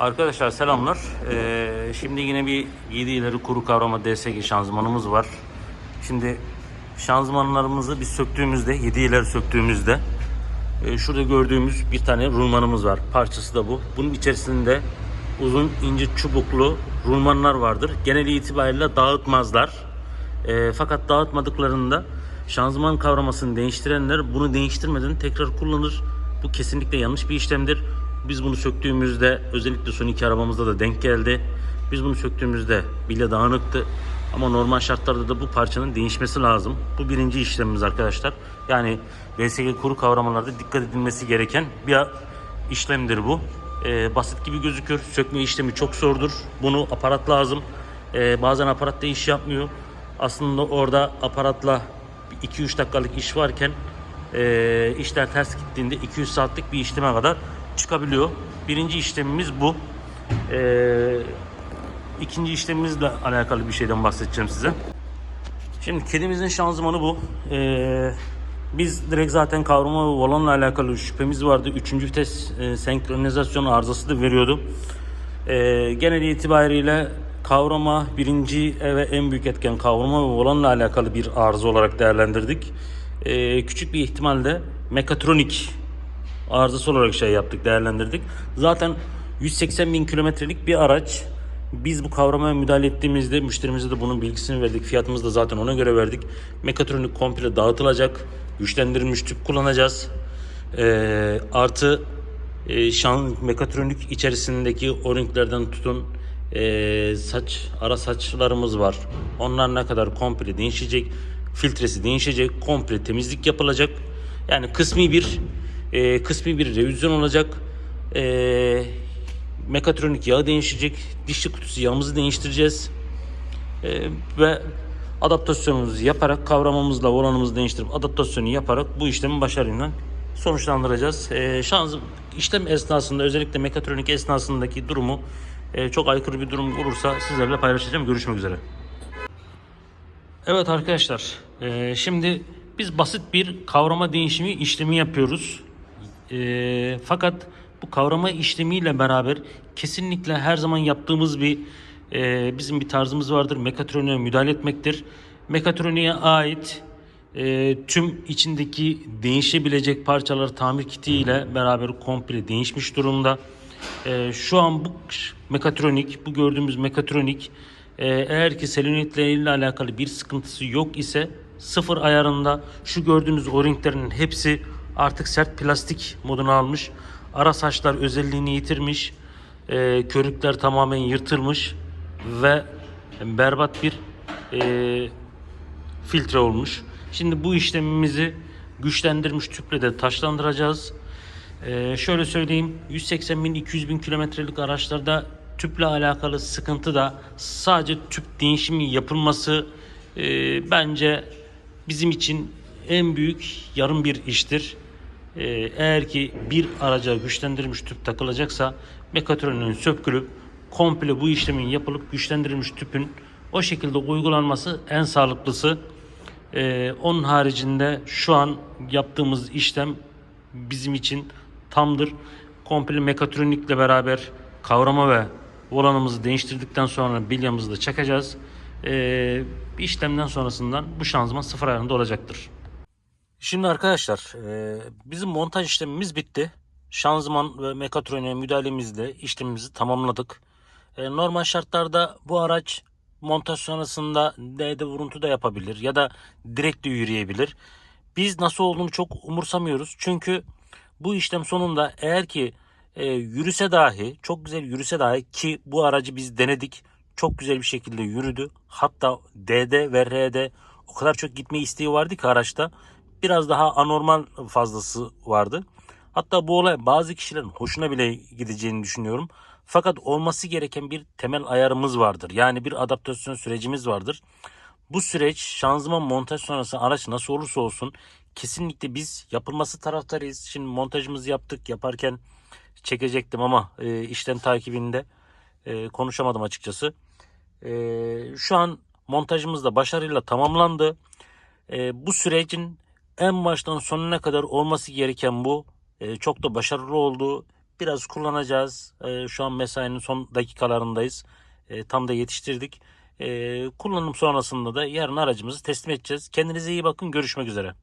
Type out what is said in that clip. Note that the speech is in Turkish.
Arkadaşlar selamlar. Ee, şimdi yine bir 7 ileri kuru kavrama DSG şanzımanımız var. Şimdi şanzımanlarımızı biz söktüğümüzde 7 ileri söktüğümüzde e, şurada gördüğümüz bir tane rulmanımız var. Parçası da bu. Bunun içerisinde uzun ince çubuklu rulmanlar vardır. Genel itibariyle dağıtmazlar. E, fakat dağıtmadıklarında şanzıman kavramasını değiştirenler bunu değiştirmeden tekrar kullanır. Bu kesinlikle yanlış bir işlemdir. Biz bunu söktüğümüzde özellikle son iki arabamızda da denk geldi. Biz bunu söktüğümüzde bile dağınıktı. Ama normal şartlarda da bu parçanın değişmesi lazım. Bu birinci işlemimiz arkadaşlar. Yani VSG kuru kavramalarda dikkat edilmesi gereken bir işlemdir bu. Ee, basit gibi gözükür. Sökme işlemi çok zordur. Bunu aparat lazım. Ee, bazen aparat da iş yapmıyor. Aslında orada aparatla 2-3 dakikalık iş varken e, işler ters gittiğinde 200 saatlik bir işleme kadar çıkabiliyor. Birinci işlemimiz bu. E, ikinci işlemimizle alakalı bir şeyden bahsedeceğim size. Şimdi kedimizin şanzımanı bu. E, biz direkt zaten kavrama volanla alakalı şüphemiz vardı. Üçüncü vites e, senkronizasyon arızası da veriyordu. E, genel itibariyle kavrama birinci ve en büyük etken kavrama ve volanla alakalı bir arıza olarak değerlendirdik. E, küçük bir ihtimalle mekatronik arızası olarak şey yaptık, değerlendirdik. Zaten 180 bin kilometrelik bir araç. Biz bu kavramaya müdahale ettiğimizde müşterimize de bunun bilgisini verdik. Fiyatımızı da zaten ona göre verdik. Mekatronik komple dağıtılacak. Güçlendirilmiş tüp kullanacağız. Ee, artı e, şan mekatronik içerisindeki o-ringlerden tutun e, saç ara saçlarımız var. Onlar ne kadar komple değişecek. Filtresi değişecek. Komple temizlik yapılacak. Yani kısmi bir e, kısmi bir revizyon olacak. E, mekatronik yağı değişecek. Dişli kutusu yağımızı değiştireceğiz. E, ve adaptasyonumuzu yaparak kavramamızla oranımızı değiştirip adaptasyonu yaparak bu işlemi başarıyla sonuçlandıracağız. E, şans işlem esnasında özellikle mekatronik esnasındaki durumu e, çok aykırı bir durum olursa sizlerle paylaşacağım. Görüşmek üzere. Evet arkadaşlar, e, şimdi biz basit bir kavrama değişimi işlemi yapıyoruz. E, fakat bu kavrama işlemiyle beraber kesinlikle her zaman yaptığımız bir e, bizim bir tarzımız vardır. Mekatroniğe müdahale etmektir. Mekatroniğe ait e, tüm içindeki değişebilecek parçalar tamir kiti ile beraber komple değişmiş durumda. E, şu an bu mekatronik, bu gördüğümüz mekatronik e, eğer ki selenitleriyle alakalı bir sıkıntısı yok ise sıfır ayarında şu gördüğünüz o-ringlerin hepsi artık sert plastik modunu almış. Ara saçlar özelliğini yitirmiş. E, körükler tamamen yırtılmış ve berbat bir e, filtre olmuş. Şimdi bu işlemimizi güçlendirmiş tüple de taşlandıracağız. Ee, şöyle söyleyeyim 180 bin 200 bin kilometrelik araçlarda tüple alakalı sıkıntı da sadece tüp değişimi yapılması e, bence bizim için en büyük yarım bir iştir. Ee, eğer ki bir araca güçlendirilmiş tüp takılacaksa mekatronin sökülüp komple bu işlemin yapılıp güçlendirilmiş tüpün o şekilde uygulanması en sağlıklısı. Ee, onun haricinde şu an yaptığımız işlem bizim için tamdır. Komple mekatronikle beraber kavrama ve volanımızı değiştirdikten sonra bilyamızı da çakacağız. Ee, işlemden sonrasından bu şanzıman sıfır ayarında olacaktır. Şimdi arkadaşlar e, bizim montaj işlemimiz bitti. Şanzıman ve mekatroniğe müdahalemizle işlemimizi tamamladık. E, normal şartlarda bu araç montaj sonrasında D'de vuruntu da yapabilir ya da direkt de yürüyebilir. Biz nasıl olduğunu çok umursamıyoruz. Çünkü bu işlem sonunda eğer ki e, yürüse dahi çok güzel yürüse dahi ki bu aracı biz denedik. Çok güzel bir şekilde yürüdü. Hatta D'de ve R'de o kadar çok gitme isteği vardı ki araçta. Biraz daha anormal fazlası vardı. Hatta bu olay bazı kişilerin hoşuna bile gideceğini düşünüyorum. Fakat olması gereken bir temel ayarımız vardır. Yani bir adaptasyon sürecimiz vardır. Bu süreç şanzıman montaj sonrası araç nasıl olursa olsun kesinlikle biz yapılması taraftarıyız. Şimdi montajımızı yaptık. Yaparken çekecektim ama e, işlem takibinde e, konuşamadım açıkçası. E, şu an montajımız da başarıyla tamamlandı. E, bu sürecin en baştan sonuna kadar olması gereken bu. E, çok da başarılı oldu. Biraz kullanacağız. Ee, şu an mesainin son dakikalarındayız. Ee, tam da yetiştirdik. Ee, kullanım sonrasında da yarın aracımızı teslim edeceğiz. Kendinize iyi bakın. Görüşmek üzere.